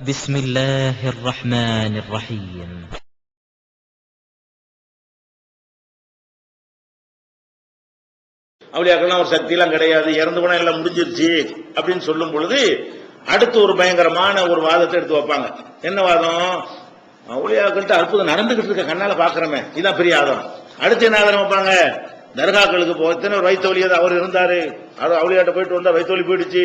بسم الله الرحمن الرحيم அவளியாக்கெல்லாம் ஒரு சக்தியெல்லாம் கிடையாது இறந்து போனா எல்லாம் முடிஞ்சிருச்சு அப்படின்னு சொல்லும் பொழுது அடுத்து ஒரு பயங்கரமான ஒரு வாதத்தை எடுத்து வைப்பாங்க என்ன வாதம் அவளியாக்கள்கிட்ட அற்புதம் நடந்துகிட்டு இருக்க கண்ணால பாக்குறமே இதான் பெரிய ஆதாரம் அடுத்து என்ன ஆதாரம் வைப்பாங்க தர்காக்களுக்கு போ எத்தனை ஒரு வயிற்று வலி அது அவர் இருந்தாரு அது அவளியாட்ட போயிட்டு வந்தா வயிற்று வலி போயிடுச்சு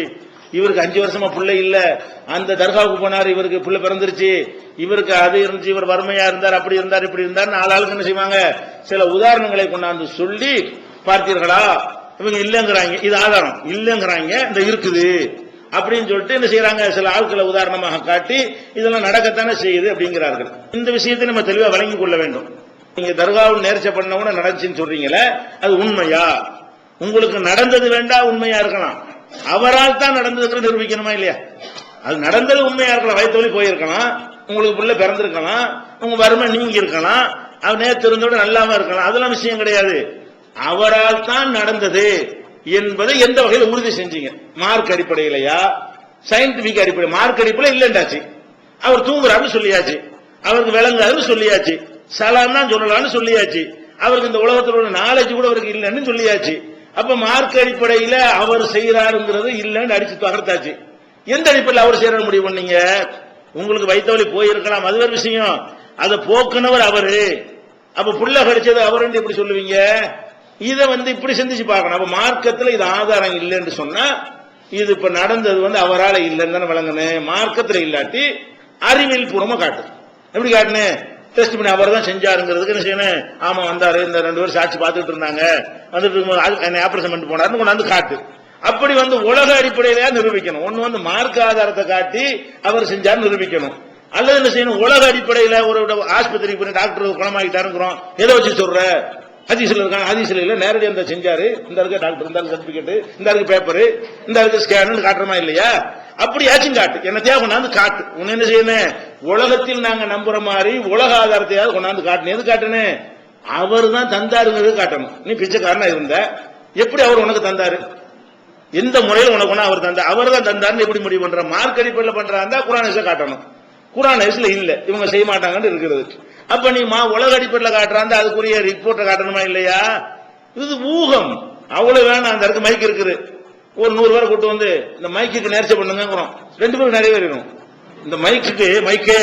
இவருக்கு அஞ்சு வருஷமா பிள்ளை இல்ல. அந்த தர்காவுக்கு போனார் இவருக்கு பிள்ளை பிறந்துருச்சு. இவருக்கு அது இருந்துச்சு இவர் வறுமையா இருந்தார் அப்படி இருந்தார் இப்படி இருந்தார் நாலு ஆளுக்கு என்ன செய்வாங்க? சில உதாரணங்களை கொண்டாந்து சொல்லி பார்த்தீர்களா? இவங்க இல்லைங்கிறாங்க இது ஆதாரம். இல்லைங்கிறாங்க இந்த இருக்குது. அப்படின்னு சொல்லிட்டு என்ன செய்யறாங்க சில ஆட்களை உதாரணமாக காட்டி இதெல்லாம் நடக்கத்தானே செய்யுது அப்படிங்கிறார்கள். இந்த விஷயத்தை நம்ம தெளிவா வழங்கிக் கொள்ள வேண்டும். நீங்க தர்காவில் நேர்ச்சை கூட நடந்துச்சுன்னு சொல்றீங்களே அது உண்மையா? உங்களுக்கு நடந்தது வேண்டாம் உண்மையா இருக்கலாம். அவரால் தான் நடந்ததுக்கு நிரூபிக்கணுமா இல்லையா? அது நடந்தது உண்மையா இருக்கலாம் வயிற்று போயிருக்கலாம் உங்களுக்கு பிள்ளை பிறந்திருக்கலாம் உங்க வறுமை நீங்கி இருக்கலாம் அவர் நேற்று இருந்தோட நல்லாம இருக்கலாம் அதெல்லாம் விஷயம் கிடையாது. அவரால் தான் நடந்தது என்பதை எந்த வகையில் உறுதி செஞ்சீங்க? மார்க் அடிப்படையிலையா? சயின்டிபிக் அடிப்படை மார்க் அடிப்படையில் இல்லைண்டாச்சு அவர் தூங்குறாருன்னு சொல்லியாச்சு. அவருக்கு விளங்காதுன்னு சொல்லியாச்சு. சலாம் தான் சொல்லலாம்னு சொல்லியாச்சு. அவருக்கு இந்த உலகத்தில் உள்ள நாலேஜ் கூட அவருக்கு இல்லைன்னு சொல்லியாச்சு. அப்ப மார்க் அடிப்படையில அவர் செய்யறாருங்கிறது இல்லைன்னு அடிச்சு தகர்த்தாச்சு. எந்த அடிப்படையில் அவர் செய்யற முடிவு பண்ணீங்க உங்களுக்கு வைத்தவழி போயிருக்கலாம். அது ஒரு விஷயம். அதை போக்குனவர் அவரு. அப்ப புள்ள கடிச்சது அவருன்னு எப்படி சொல்லுவீங்க? இதை வந்து இப்படி சிந்திச்சு பார்க்கணும். அப்ப மார்க்கத்தில் இது ஆதாரம் இல்லைன்னு சொன்னா இது இப்ப நடந்தது வந்து அவரால் இல்லைன்னு தானே விளங்கணும் மார்க்கத்தில் இல்லாட்டி அறிவியல் பூர்வமா காட்டு எப்படி காட்டுனேன் டெஸ்ட் பண்ணி அவர் தான் செஞ்சாருங்கிறதுக்கு என்ன செய்யணும்? ஆமா வந்தாரு. இந்த ரெண்டு பேரும் சாட்சி பார்த்துட்டு இருந்தாங்க. வந்துட்டு இருக்கும்போது என்னை ஆபரேஷன் பண்ணிட்டு போனாருன்னு கொண்டாந்து காட்டு. அப்படி வந்து உலக அடிப்படையில நிரூபிக்கணும். ஒண்ணு வந்து மார்க் ஆதாரத்தை காட்டி அவர் செஞ்சார் நிரூபிக்கணும். அல்லது என்ன செய்யணும்? உலக அடிப்படையில ஒரு ஆஸ்பத்திரிக்கு போய் டாக்டர் குணமாக்கிட்டாருங்கிறோம் எதை வச்சு சொல்ற? ஹதீஸ்ல இருக்காங்க. ஹதீஸ்ல இல்ல நேரடியாக இந்த செஞ்சாரு. இந்த இருக்க டாக்டர் இந்த சர்டிபிகேட் இந்த இருக்கு பேப்பர் இந்த இருக்கு ஸ்கேனு காட்டுறமா இல்லையா? அப்படியாச்சும் காட்டு. என்ன தேவை கொண்டாந்து காட்டு. உன்னை என்ன செய்யணும்? உலகத்தில் நாங்க நம்புற மாதிரி உலக ஆதாரத்தையாவது கொண்டாந்து காட்டணும். எது காட்டணும்? அவர் தான் தந்தாருங்கிறது காட்டணும். நீ பிச்சைக்காரனா இருந்த. எப்படி அவர் உனக்கு தந்தாரு? எந்த முறையில் உனக்கு ஒண்ணு அவர் தந்தார் அவர் தான் தந்தாருன்னு எப்படி முடிவு பண்ற? மார்க் அடிப்படையில் பண்றாருந்தா குரான் காட்டணும். குரான் இல்ல. இவங்க செய்ய மாட்டாங்கன்னு இருக்கிறது அப்ப நீ மா உலக அடிப்படையில் காட்டுறாந்தா அதுக்குரிய ரிப்போர்ட்டை காட்டணுமா இல்லையா? இது ஊகம். அவ்வளவு வேணாம். அந்த இருக்கு மைக் இருக்குது. ஒரு நூறு பேரை கூட்டு வந்து இந்த மைக்குக்கு நேர்ச்சி பண்ணுங்கிறோம் ரெண்டு பேரும் நிறைவேறணும் இந்த மைக்குக்கு மைக்கே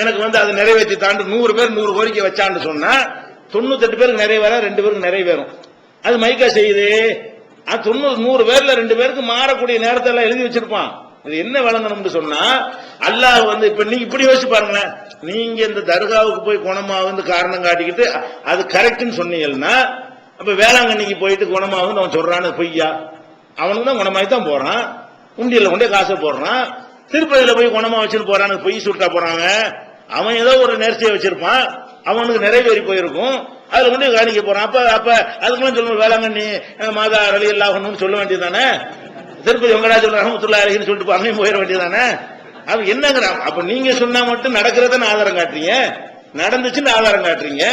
எனக்கு வந்து அதை நிறைவேற்றி தாண்டு நூறு பேர் நூறு கோரிக்கை வச்சான்னு சொன்னா தொண்ணூத்தெட்டு பேருக்கு நிறைவேற ரெண்டு பேருக்கு நிறைவேறும். அது மைக்கா செய்யுது. அது தொண்ணூறு நூறு பேர்ல ரெண்டு பேருக்கு மாறக்கூடிய நேரத்தை எல்லாம் எழுதி வச்சிருப்பான். இது என்ன வழங்கணும்னு சொன்னா அல்லாஹ் வந்து இப்ப நீங்க இப்படி யோசிச்சு பாருங்களேன். நீங்க இந்த தர்காவுக்கு போய் குணமாவது காரணம் காட்டிக்கிட்டு அது கரெக்ட்னு சொன்னீங்கன்னா அப்ப வேளாங்கண்ணிக்கு போயிட்டு குணமாவது அவன் சொல்றான்னு பொய்யா? அவனுக்கு தான் குணமாகி தான் போறான். உண்டியில் கொண்டே காசை போடுறான். திருப்பதியில போய் குணமா வச்சுட்டு போறான்னு பொய் சுட்டா போறாங்க. அவன் ஏதோ ஒரு நேர்ச்சியை வச்சிருப்பான். அவனுக்கு நிறைவேறி போயிருக்கும். அதுல கொண்டு காணிக்க போறான். அப்ப அப்ப அதுக்குள்ள சொல்லணும் வேளாங்கண்ணி மாதா ரலி அல்லாஹன்னு சொல்ல வேண்டியதானே திருப்பதி வெங்கடாஜல் ரஹமத்துல்லா அழகின்னு சொல்லிட்டு அங்கேயும் போயிட வேண்டியதானே அவன் என்னங்கிறான் அப்ப நீங்க சொன்னா மட்டும் நடக்கிறத ஆதாரம் காட்டுறீங்க. நடந்துச்சுன்னு ஆதாரம் காட்டுறீங்க.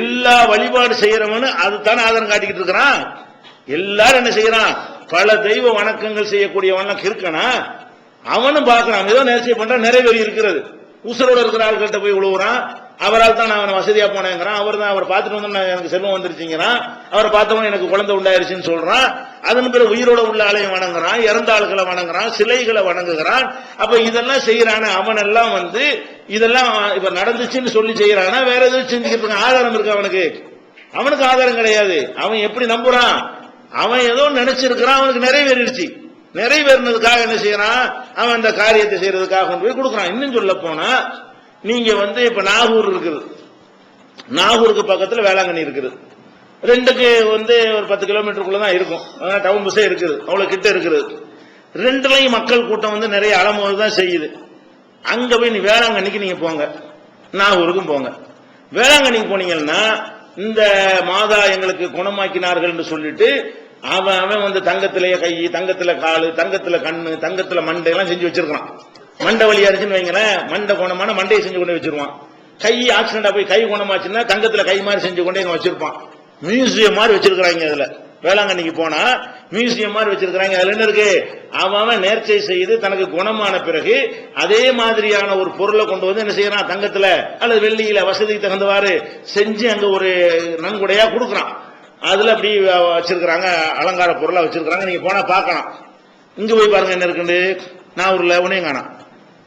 எல்லா வழிபாடு செய்யறவனு அதுதானே ஆதாரம் காட்டிக்கிட்டு இருக்கிறான். எல்லாரும் என்ன செய்யறான்? பல தெய்வ வணக்கங்கள் செய்யக்கூடியவன் இருக்கனா அவனும் பார்க்கறான். ஏதோ நேர்ச்சியை பண்ற நிறைவேறி இருக்கிறது. உசுரோட இருக்கிற ஆள்கிட்ட போய் உழுவுறான். அவரால் தான் நான் அவனை வசதியா போனேங்கிறான். அவர் தான் அவர் பார்த்துட்டு வந்து எனக்கு செல்வம் வந்துருச்சுங்கிறான். அவரை பார்த்தவன் எனக்கு குழந்தை உண்டாயிருச்சுன்னு சொல்றான். அதன் பிறகு உயிரோட உள்ள ஆலயம் வணங்குறான். இறந்த ஆளுகளை வணங்குறான். சிலைகளை வணங்குகிறான். அப்ப இதெல்லாம் செய்யறான அவன் எல்லாம் வந்து இதெல்லாம் இப்ப நடந்துச்சுன்னு சொல்லி செய்யறானா வேற எதுவும் செஞ்சுக்கிட்டு ஆதாரம் இருக்கு அவனுக்கு? அவனுக்கு ஆதாரம் கிடையாது. அவன் எப்படி நம்புறான்? அவன் ஏதோ நினைச்சிருக்கிறான். அவனுக்கு நிறைவேறிடுச்சு. நிறைவேறினதுக்காக என்ன செய்யறான்? அவன் அந்த காரியத்தை செய்யறதுக்காக கொண்டு போய் கொடுக்குறான். இன்னும் சொல்ல போனா நீங்க வந்து இப்ப நாகூர் இருக்குது. நாகூருக்கு பக்கத்துல வேளாங்கண்ணி இருக்குது. ரெண்டுக்கு வந்து ஒரு பத்து கிலோமீட்டருக்குள்ள தான் இருக்கும். டவுன் பஸ்ஸே இருக்குது. அவ்வளவு கிட்ட இருக்குது. ரெண்டுலையும் மக்கள் கூட்டம் வந்து நிறைய அலமோது தான் செய்யுது. அங்க போய் நீ வேளாங்கண்ணிக்கு நீங்க போங்க. நாகூருக்கும் போங்க. வேளாங்கண்ணிக்கு போனீங்கன்னா இந்த மாதா எங்களுக்கு குணமாக்கினார்கள் என்று சொல்லிட்டு அவன் அவன் வந்து தங்கத்திலேயே கை தங்கத்துல காலு தங்கத்துல கண்ணு தங்கத்துல மண்டை எல்லாம் செஞ்சு வச்சிருக்கான் மண்டை வழியா இருந்துச்சுன்னு வைங்களேன் மண்டை குணமான மண்டையை செஞ்சு கொண்டு வச்சிருவான். கை ஆக்சிடென்டா போய் கை குணமாச்சுன்னா தங்கத்துல கை மாதிரி செஞ்சு கொண்டே வச்சிருப்பான். மியூசியம் மாதிரி வச்சிருக்கிறாங்க அதுல. வேளாங்கண்ணிக்கு போனா மியூசியம் மாதிரி வச்சிருக்கிறாங்க. அதுல என்ன இருக்கு? அவன் அவன் நேர்ச்சை செய்து தனக்கு குணமான பிறகு அதே மாதிரியான ஒரு பொருளை கொண்டு வந்து என்ன செய்யறான்? தங்கத்துல அல்லது வெள்ளியில வசதிக்கு தகுந்தவாறு செஞ்சு அங்க ஒரு நன்கொடையா கொடுக்குறான். அதுல அப்படி வச்சிருக்கிறாங்க அலங்கார பொருளா வச்சிருக்கிறாங்க. நீங்க போனா பார்க்கலாம். இங்க போய் பாருங்க என்ன இருக்குண்டு நாகூர்ல உனையும் காணாம்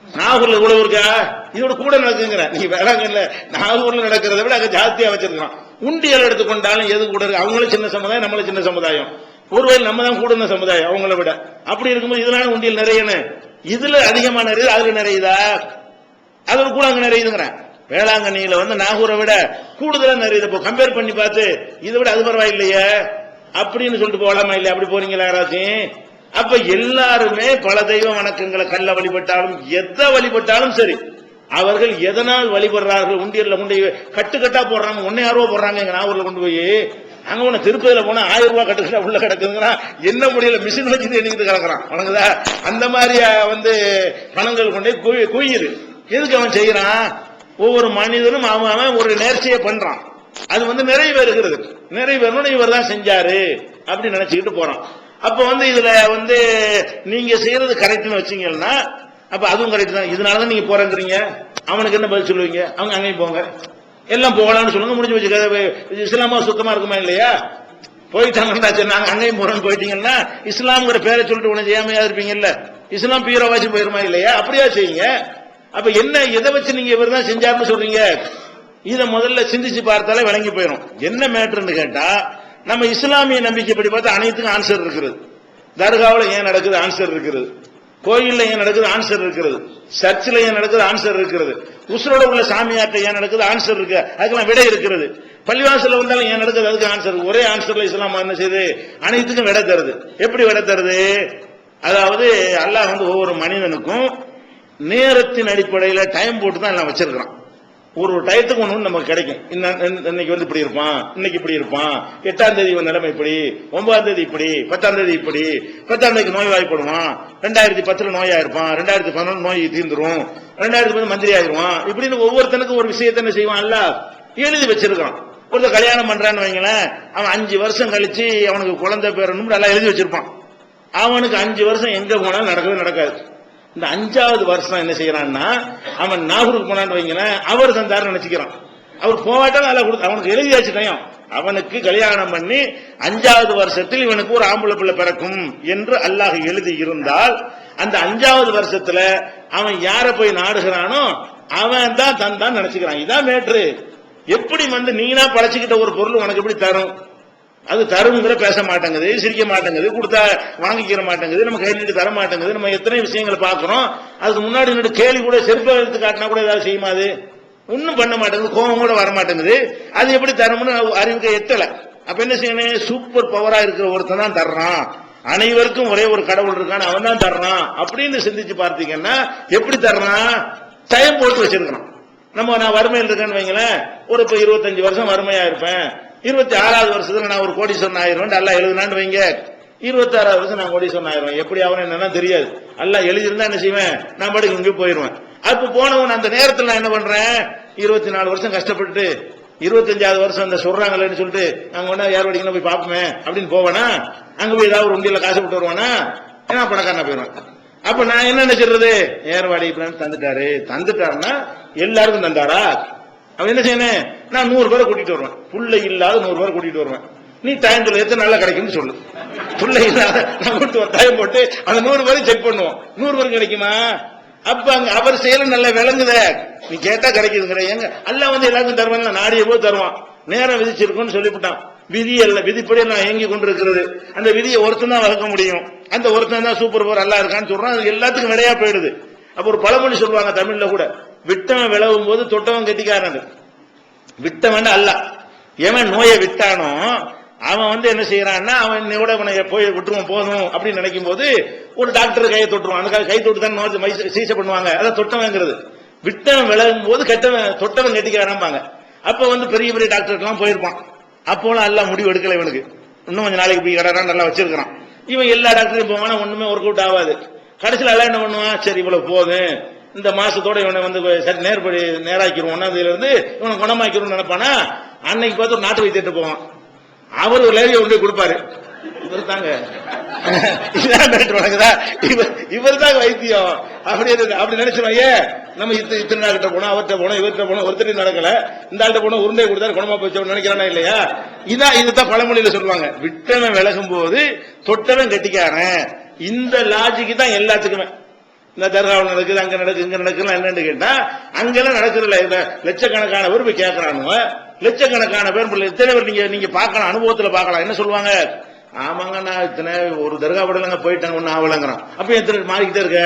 நாகூர்ல இவ்வளவு இருக்கா? இதோட கூட நடக்குங்கிற. நீங்க வேளாங்கல்ல நாகூர்ல நடக்கிறத விட அங்க ஜாஸ்தியா வச்சிருக்கலாம் உண்டியல் எடுத்துக்கொண்டாலும் எது கூட இருக்கு? அவங்களும் சின்ன சமுதாயம் நம்மளும் சின்ன சமுதாயம். ஒருவேளை நம்ம தான் கூட இருந்த சமுதாயம் அவங்கள விட. அப்படி இருக்கும்போது இதனால உண்டியல் நிறையன்னு. இதுல அதிகமா நிறையுது? அதுல நிறையுதா? அதோட கூட அங்க நிறையுதுங்கிறேன் வேளாங்கண்ணியில வந்து நாகூரை விட கூடுதலா நிறைய இப்போ கம்பேர் பண்ணி பார்த்து இதை விட அது பரவாயில்லையே. அப்படின்னு சொல்லிட்டு போகலாமா இல்லையா? அப்படி போறீங்களா யாராச்சும்? அப்ப எல்லாருமே பல தெய்வ வணக்கங்களை கல்ல வழிபட்டாலும் எதை வழிபட்டாலும் சரி அவர்கள் எதனால் வழிபடுறார்கள்? உண்டியல்ல கொண்டு கட்டுக்கட்டா போடுறாங்க ஒன்னே யாரோ போடுறாங்க எங்க நாகூர்ல கொண்டு போய். அங்க ஒண்ணு திருப்பதியில போனா ஆயிரம் ரூபாய் கட்டுக்கிட்ட உள்ள கிடக்குதுங்கிறான் என்ன முடியல மிஷின் வச்சு எண்ணிக்கிட்டு கிடக்குறான். வணங்குதா? அந்த மாதிரி வந்து பணங்கள் கொண்டு போய் குவி- குவியுது. எதுக்கு அவன் செய்யறான்? ஒவ்வொரு மனிதனும் அவன் அவன் ஒரு நேர்ச்சியை பண்றான். அது வந்து நிறைவேறுகிறது. நிறைவேறணும் இவர் தான் செஞ்சாரு அப்படின்னு நினைச்சுக்கிட்டு போறான். அப்ப வந்து இதுல வந்து நீங்க செய்யறது கரெக்ட்னு வச்சீங்கன்னா அப்ப அதுவும் கரெக்ட் தான். இதனாலதான் நீங்க போறேங்கிறீங்க அவனுக்கு என்ன பதில் சொல்லுவீங்க? அவங்க அங்கேயும் போங்க. எல்லாம் போகலாம்னு சொல்லுங்க. முடிஞ்சு வச்சு இஸ்லாமா சுத்தமா இருக்குமா இல்லையா? போயிட்டாங்கன்னா சரி நாங்க அங்கேயும் போறோம்னு போயிட்டீங்கன்னா இஸ்லாம்ங்கிற பேரை சொல்லிட்டு உனக்கு செய்யாமையா இருப்பீங்கல்ல இஸ்லாம் பீரோவாச்சும் போயிருமா இல்லையா? அப்படியா செய்யுங்க. அப்ப என்ன எதை வச்சு நீங்க இவர் தான் செஞ்சாருன்னு சொல்றீங்க? இதை முதல்ல சிந்திச்சு பார்த்தாலே விளங்கி போயிடும் என்ன மேட்டர்னு கேட்டா நம்ம இஸ்லாமிய நம்பிக்கைப்படி பார்த்தா அனைத்துக்கும் ஆன்சர் இருக்கிறது தர்காவில் ஏன் நடக்குது ஆன்சர் இருக்கிறது கோயில்ல ஏன் நடக்குது ஆன்சர் இருக்கிறது சர்ச்சில் ஏன் நடக்குது ஆன்சர் இருக்கிறது உசுரோட உள்ள சாமியாட்ட ஏன் நடக்குது ஆன்சர் இருக்கு. அதுக்கெல்லாம் விடை இருக்கிறது பள்ளிவாசல வந்தாலும் ஏன் நடக்குது அதுக்கு ஆன்சர் ஒரே ஆன்சர்ல இஸ்லாம் என்ன செய்யுது? அனைத்துக்கும் விடை தருது. எப்படி விடை தருது? அதாவது அல்லாஹ் வந்து ஒவ்வொரு மனிதனுக்கும் நேரத்தின் அடிப்படையில் டைம் போட்டு தான் எல்லாம் வச்சிருக்கிறான். ஒரு ஒரு டயத்துக்கு ஒன்று ஒன்று நமக்கு கிடைக்கும். இன்ன- இன்னைக்கு வந்து இப்படி இருப்பான் இன்னைக்கு இப்படி இருப்பான் எட்டாம் தேதி நிலைமை இப்படி ஒன்பதாம் தேதி இப்படி பத்தாம் தேதி இப்படி பத்தாம் தேதிக்கு நோய் வாய்ப்படுவான் ரெண்டாயிரத்தி பத்துல நோயா இருப்பான் ரெண்டாயிரத்தி பதினொன்று நோய் தீர்ந்துரும் ரெண்டாயிரத்தி பதினொன்று மந்திரி ஆயிடுவான் இப்படின்னு ஒவ்வொருத்தனுக்கும் ஒரு விஷயத்த என்ன செய்வான்? எழுதி வச்சிருக்கான் ஒருத்தர் கல்யாணம் பண்றான்னு வைங்களேன் அவன் அஞ்சு வருஷம் கழிச்சு அவனுக்கு குழந்தை பேரணும் நல்லா எழுதி வச்சிருப்பான். அவனுக்கு அஞ்சு வருஷம் எங்க போனாலும் நடக்கவே நடக்காது. இந்த அஞ்சாவது வருஷம் என்ன செய்யறான்னா அவன் நாகூருக்கு போனான்னு வைங்களேன் அவர் தந்தாருன்னு நினைச்சுக்கிறான். அவர் போவாட்டாலும் நல்லா கொடுத்து அவனுக்கு எழுதியாச்சு வச்சுட்டேன் அவனுக்கு கல்யாணம் பண்ணி அஞ்சாவது வருஷத்தில் இவனுக்கு ஒரு ஆம்பளை பிள்ளை பிறக்கும் என்று அல்லாஹ் எழுதி இருந்தால் அந்த அஞ்சாவது வருஷத்துல அவன் யார போய் நாடுகிறானோ அவன் தான் தந்தான் நினைச்சுக்கிறான். இதான் மேட்ரு. எப்படி வந்து நீனா படைச்சுக்கிட்ட ஒரு பொருள் உனக்கு எப்படி தரும்? அது தருங்கிற பேச மாட்டேங்குது சிரிக்க மாட்டேங்குது கொடுத்தா வாங்கிக்கிற மாட்டேங்குது நம்ம கையில் தர மாட்டேங்குது நம்ம எத்தனை விஷயங்களை பார்க்கிறோம். அதுக்கு முன்னாடி என்னோட கேள்வி கூட செருப்பை எடுத்து காட்டினா கூட ஏதாவது செய்யுமா அது? ஒன்றும் பண்ண மாட்டேங்குது கோபம் கூட வர மாட்டேங்குது. அது எப்படி தரணும்னு அறிவுக்கு எத்தலை அப்ப என்ன செய்யணும்? சூப்பர் பவரா இருக்கிற ஒருத்தன் தான் தர்றான். அனைவருக்கும் ஒரே ஒரு கடவுள் இருக்கான் அவன் தான் தர்றான். அப்படின்னு சிந்திச்சு பார்த்தீங்கன்னா எப்படி தர்றான்? டைம் போட்டு வச்சிருக்கிறான் நம்ம நான் வறுமையில் இருக்கேன்னு வைங்களேன் ஒரு இப்போ இருபத்தஞ்சு வருஷம் வறுமையா இருப்பேன். இருபத்தி ஆறாவது வருஷத்துல நான் ஒரு கோடீஸ்வரன் ஆயிருவேன் நல்லா எழுதுனான்னு வைங்க. இருபத்தி ஆறாவது வருஷம் நான் கோடீஸ்வரன் ஆயிரம் எப்படி ஆகணும் என்னன்னா தெரியாது. எல்லாம் எழுதியிருந்தா என்ன செய்வேன்? நான் பாட்டுக்கு இங்கே போயிருவேன் அப்ப போனவன் அந்த நேரத்தில் நான் என்ன பண்றேன்? இருபத்தி நாலு வருஷம் கஷ்டப்பட்டு இருபத்தஞ்சாவது வருஷம் அந்த சொல்றாங்களேன்னு சொல்லிட்டு நாங்க ஒன்னா யார் வடிக்கணும் போய் பார்ப்போமே அப்படின்னு போவேனா? அங்க போய் ஏதாவது ஒரு உண்டியில காசு விட்டு வருவானா? ஏன்னா பணக்காரனா போயிருவேன் அப்ப நான் என்ன நினைச்சிடுறது? ஏர்வாடி பிளான் தந்துட்டாரு. தந்துட்டாருன்னா எல்லாருக்கும் தந்தாரா? அவன் என்ன செய்யணும்? நான் நூறு பேரை கூட்டிட்டு வருவேன். புள்ள இல்லாத நூறு பேரை கூட்டிட்டு வருவேன். நீ டைம் சொல்லு எத்தனை நல்லா கிடைக்கும்னு சொல்லு. புள்ள இல்லாத நான் கூட்டு ஒரு டைம் போட்டு அந்த நூறு பேரும் செக் பண்ணுவோம். நூறு பேரும் கிடைக்குமா? அப்ப அங்க அவர் செயல நல்லா விளங்குதே. நீ கேட்டா கிடைக்குதுங்கிற எங்க எல்லாம் வந்து எல்லாருக்கும் தருவான் நாடிய போது தருவான். நேரம் விதிச்சிருக்கும்னு சொல்லிவிட்டான். விதி அல்ல விதிப்படி நான் இயங்கி கொண்டிருக்கிறது. அந்த விதியை ஒருத்தன் தான் வளர்க்க முடியும். அந்த ஒருத்தன் தான் சூப்பர் பவர் நல்லா இருக்கான்னு சொல்றான். அது எல்லாத்துக்கும் விடையா போயிடுது. அப்ப ஒரு பழமொழி சொல்லுவாங்க தமிழ்ல கூட விட்டவன் விளவும் போது தொட்டவன் கெட்டிக்காரன். விட்டவன் அல்ல. எவன் நோயை விட்டானோ அவன் வந்து என்ன செய்யறான்னா அவன் கூட இவனை போய் விட்டுருவோம் போதும் அப்படின்னு நினைக்கும் போது ஒரு டாக்டர் கையை தொட்டுருவான். அந்த கை தொட்டு தான் நோய் மை- சிகிச்சை பண்ணுவாங்க. அதை தொட்டவங்கிறது. விட்டவன் விலகும் போது கெட்டவன் தொட்டவன் கெட்டிக்காரம்பாங்க. அப்ப வந்து பெரிய பெரிய டாக்டருக்கெல்லாம் போயிருப்பான். அப்போலாம் எல்லாம் முடிவு எடுக்கல இவனுக்கு. இன்னும் கொஞ்சம் நாளைக்கு போய் கடறான் நல்லா வச்சிருக்கிறான். இவன் எல்லா டாக்டரையும் போவானா ஒண்ணுமே ஒர்க் அவுட் ஆகாது. கடைசியில் எல்லாம் என்ன பண்ணுவான்? சரி இவ்வளவு போதும். இந்த மாசத்தோட இவனை வந்து சரி நேர்படி நேராக்கிடுவோம் இதுல இருந்து இவனை குணமாக்கிடுவோம் நினைப்பானா? அன்னைக்கு பார்த்து ஒரு நாட்டு வைத்திட்டு போவான். அவர் ஒரு லேடியை கொண்டு போய் கொடுப்பாரு. இவர் தாங்க இவர் இவர் தாங்க வைத்தியம். அப்படி அப்படி அப்படி நினைச்சிருவாங்க நம்ம இத்தனை இத்தனை நாள் கிட்ட போனோம் அவர்கிட்ட போனோம் இவர்கிட்ட போனோம் ஒருத்தரையும் நடக்கல. இந்த ஆள்கிட்ட போனோம் உருண்டை கொடுத்தாரு குணமா போச்சு நினைக்கிறானா இல்லையா? இதான் இதுதான் பழமொழியில சொல்லுவாங்க. விட்டவன் விலகும் போது தொட்டவன் கட்டிக்காரன். இந்த லாஜிக்கு தான் எல்லாத்துக்குமே. இந்த தர்காவில் நடக்குது அங்க நடக்கு இங்க நடக்குது என்னன்னு கேட்டா அங்கெல்லாம் நடக்கிறதுல இந்த லட்சக்கணக்கான பேர் போய் கேட்கறானுங்க லட்சக்கணக்கான பேர் எத்தனை பேர் நீங்க நீங்க பார்க்கலாம் அனுபவத்துல பார்க்கலாம். என்ன சொல்லுவாங்க? ஆமாங்க நான் இத்தனை ஒரு தர்கா படலங்க போயிட்டாங்க ஒன்னும் ஆகலங்கிறான். அப்ப எத்தனை மாறிக்கிட்டே இருக்க?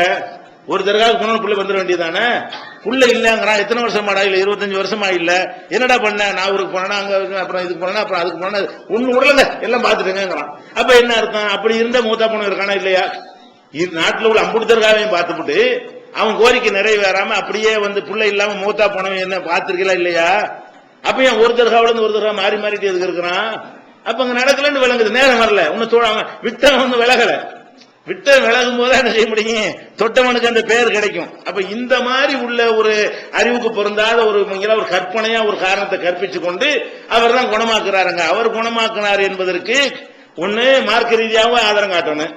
ஒரு தர்காவுக்கு போன புள்ள வந்துட வேண்டியதானே புள்ள இல்லங்கிறான். எத்தனை வருஷமாடா? இல்ல இருபத்தஞ்சு வருஷமா இல்ல. என்னடா பண்ண? நான் ஊருக்கு போனேன்னா அங்க இருக்கு, அப்புறம் இதுக்கு போனேன்னா அப்புறம் அதுக்கு போனா ஒண்ணு விடல. எல்லாம் பாத்துட்டுங்கிறான் அப்ப என்ன அர்த்தம்? அப்படி இருந்த மூத்தா பொண்ணு இருக்கானா இல்லையா? நாட்டில் உள்ள அம்புடுத்தர்காவையும் பார்த்துப்புட்டு அவன் கோரிக்கை நிறைவேறாம அப்படியே வந்து பிள்ளை இல்லாம மூத்தா போனவன் என்ன பார்த்திருக்கீங்களா இல்லையா? அப்ப ஏன் ஒரு தர்காவில இருந்து ஒரு தர்கா மாறி மாறிட்டு எதுக்கு இருக்கிறான்? அப்ப அங்க நடக்கலன்னு விளங்குது நேரம் வரல. உன்னை தோழாம விட்டவன் வந்து விலகல. விட்ட விலகும் போது என்ன செய்ய முடியும்? தொட்டவனுக்கு அந்த பெயர் கிடைக்கும். அப்ப இந்த மாதிரி உள்ள ஒரு அறிவுக்கு பொருந்தாத ஒரு ஒரு கற்பனையா ஒரு காரணத்தை கற்பிச்சு கொண்டு அவர் தான் குணமாக்குறாருங்க. அவர் குணமாக்குனார் என்பதற்கு ஒன்னு மார்க்க ரீதியாகவும் ஆதாரம் காட்டணும்.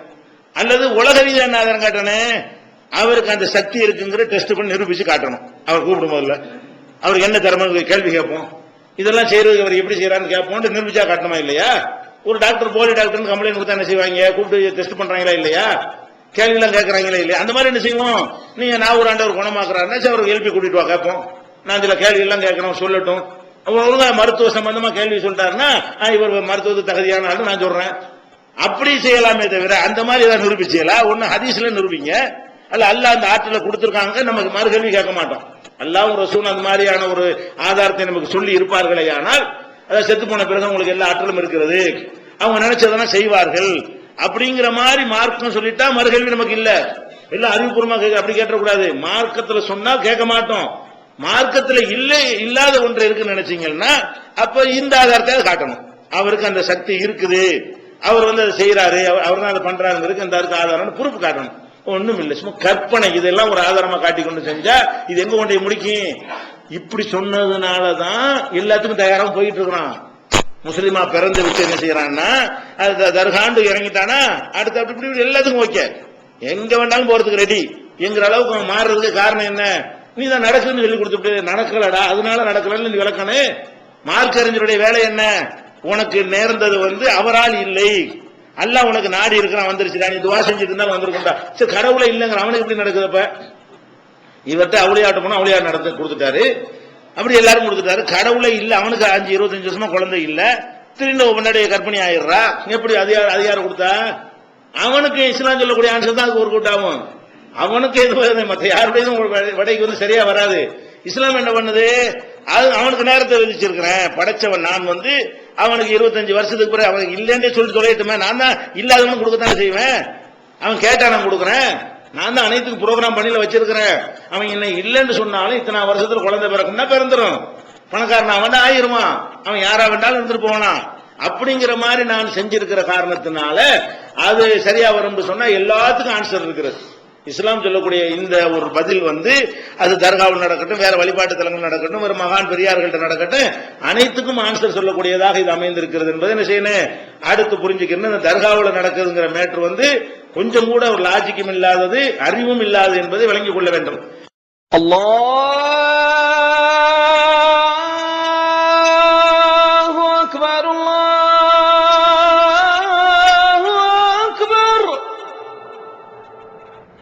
அல்லது உலக ரீதியாக என்ன ஆதாரம் காட்டணும் அவருக்கு அந்த சக்தி இருக்குங்கிற டெஸ்ட் பண்ணி நிரூபிச்சு காட்டணும். அவர் கூப்பிடும் போதுல. அவருக்கு என்ன திறமை கேள்வி கேட்போம். இதெல்லாம் செய்யறதுக்கு அவர் எப்படி செய்யறான்னு கேட்போம் நிரூபிச்சா காட்டணுமா இல்லையா? ஒரு டாக்டர் போலி டாக்டர் கம்ப்ளைண்ட் கொடுத்தா என்ன செய்வாங்க? கூப்பிட்டு டெஸ்ட் பண்றாங்களா இல்லையா? கேள்வி எல்லாம் கேட்கறாங்களா இல்லையா? அந்த மாதிரி என்ன செய்வோம்? நீங்க நான் ஒரு ஆண்டவர் குணமாக்குறாருன்னா சரி அவருக்கு எழுப்பி கூட்டிட்டு வா கேட்போம். நான் இதுல கேள்வி எல்லாம் கேட்கறோம் சொல்லட்டும் ஒழுங்கா மருத்துவ சம்பந்தமா கேள்வி சொல்லிட்டாருன்னா இவர் மருத்துவத்துக்கு தகுதியான ஆளு நான் சொல்றேன். அப்படி செய்யலாமே தவிர அந்த மாதிரி ஏதாவது நிரூபிச்சீங்களா ஒன்னு ஹதீஸ்ல நிரூபிங்க. அல்ல அல்லாஹ் அந்த ஆற்றல கொடுத்துருக்காங்க நமக்கு மறுகல்வி கேட்க மாட்டோம். அல்லாவும் ரசூல் அந்த மாதிரியான ஒரு ஆதாரத்தை நமக்கு சொல்லி இருப்பார்களே ஆனால் அதை செத்து போன பிறகு உங்களுக்கு எல்லா ஆற்றலும் இருக்கிறது. அவங்க நினைச்சதெல்லாம் செய்வார்கள். அப்படிங்கிற மாதிரி மார்க்கம் சொல்லிட்டா மறுகல்வி நமக்கு இல்ல. இல்ல அறிவுபூர்வமா கேட்க அப்படி கேட்டக்கூடாது. மார்க்கத்துல சொன்னா கேட்க மாட்டோம். மார்க்கத்துல இல்லை இல்லாத ஒன்று இருக்குன்னு நினைச்சீங்கன்னா அப்ப இந்த ஆதாரத்தை காட்டணும். அவருக்கு அந்த சக்தி இருக்குது. அவர் வந்து அதை செய்யறாரு அவர் தான் அதை பண்றாருங்கிறதுக்கு இந்த அதுக்கு ஆதாரம் ப்ரூஃப் காட்டணும். ஒன்றும் இல்லை சும்மா கற்பனை இதெல்லாம் ஒரு ஆதாரமாக காட்டி கொண்டு செஞ்சா இது எங்க கொண்டு முடிக்கும்? இப்படி சொன்னதுனால தான் எல்லாத்துக்கும் தயாராக போயிட்டு இருக்கிறான். முஸ்லீமா பிறந்து வச்சு என்ன செய்யறான்னா அது தர்காண்டு இறங்கிட்டானா அடுத்து அப்படி இப்படி இப்படி எல்லாத்துக்கும் ஓகே. எங்க வேண்டாலும் போறதுக்கு ரெடி எங்கிற அளவுக்கு அவன் மாறுறதுக்கு காரணம் என்ன? நீ தான் நடக்குன்னு சொல்லி கொடுத்துட்டு நடக்கலடா அதனால நடக்கலன்னு நீ விளக்கணும். மார்க் அறிஞருடைய வேலை என்ன? உனக்கு நேர்ந்தது வந்து அவரால் இல்லை. அல்ல உனக்கு நாடி இருக்கிறான் வந்துருச்சுடா நீ துவா செஞ்சுட்டு இருந்தாலும் வந்திருக்கும்டா. சரி கடவுளை இல்லைங்கிற அவனுக்கு எப்படி நடக்குதுப்ப? இவர்கிட்ட அவளியாட்டம் போனா அவளியார் நடந்து கொடுத்துட்டாரு. அப்படி எல்லாரும் கொடுத்துட்டாரு. கடவுளே இல்லை அவனுக்கு அஞ்சு இருபத்தஞ்சு வருஷமா குழந்தை இல்லை. திரும்ப முன்னாடியே கற்பனை ஆயிடுறா. எப்படி அதிகாரம் அதிகாரம் கொடுத்தா? அவனுக்கு இஸ்லாம் சொல்லக்கூடிய ஆன்சர் தான் அதுக்கு ஒரு கூட்டாகும் அவனுக்கு எது மற்ற யாருடையும் விடைக்கு வந்து சரியா வராது. இஸ்லாம் என்ன பண்ணுது? அது அவனுக்கு நேரத்தை விதிச்சிருக்கிறேன். படைச்சவன் நான் வந்து அவனுக்கு இருபத்தஞ்சு வருஷத்துக்கு பிறகு அவனுக்கு இல்லைன்னே சொல்லி தொலையட்டுமே நான் தான் இல்லாதவனு கொடுக்கத்தானே செய்வேன்? அவன் கேட்டா நான் கொடுக்குறேன். நான் தான் அனைத்துக்கு ப்ரோக்ராம் பண்ணியில் வச்சிருக்கிறேன். அவன் என்ன இல்லைன்னு சொன்னாலும் இத்தனை வருஷத்துல குழந்தை பிறக்கும்னா பிறந்துடும் பணக்காரன் அவன் ஆயிருவான். அவன் யாரா வேண்டாலும் இருந்துட்டு போனான் அப்படிங்கிற மாதிரி நான் செஞ்சிருக்கிற காரணத்தினால அது சரியா வரும்னு சொன்னா எல்லாத்துக்கும் ஆன்சர் இருக்கிறது. இஸ்லாம் சொல்லக்கூடிய இந்த ஒரு பதில் வந்து அது தர்காவில் நடக்கட்டும் வேற வழிபாட்டு தலங்கள் நடக்கட்டும் ஒரு மகான் பெரியார்கள்ட்ட நடக்கட்டும் அனைத்துக்கும் ஆன்சர் சொல்லக்கூடியதாக இது அமைந்திருக்கிறது என்பது என்ன செய்யணும்? அடுத்து புரிஞ்சுக்கணும். இந்த தர்காவில் நடக்குதுங்கிற மேட்ரு வந்து கொஞ்சம் கூட ஒரு லாஜிக்கும் இல்லாதது அறிவும் இல்லாதது என்பதை விளங்கிக் கொள்ள வேண்டும். அல்லா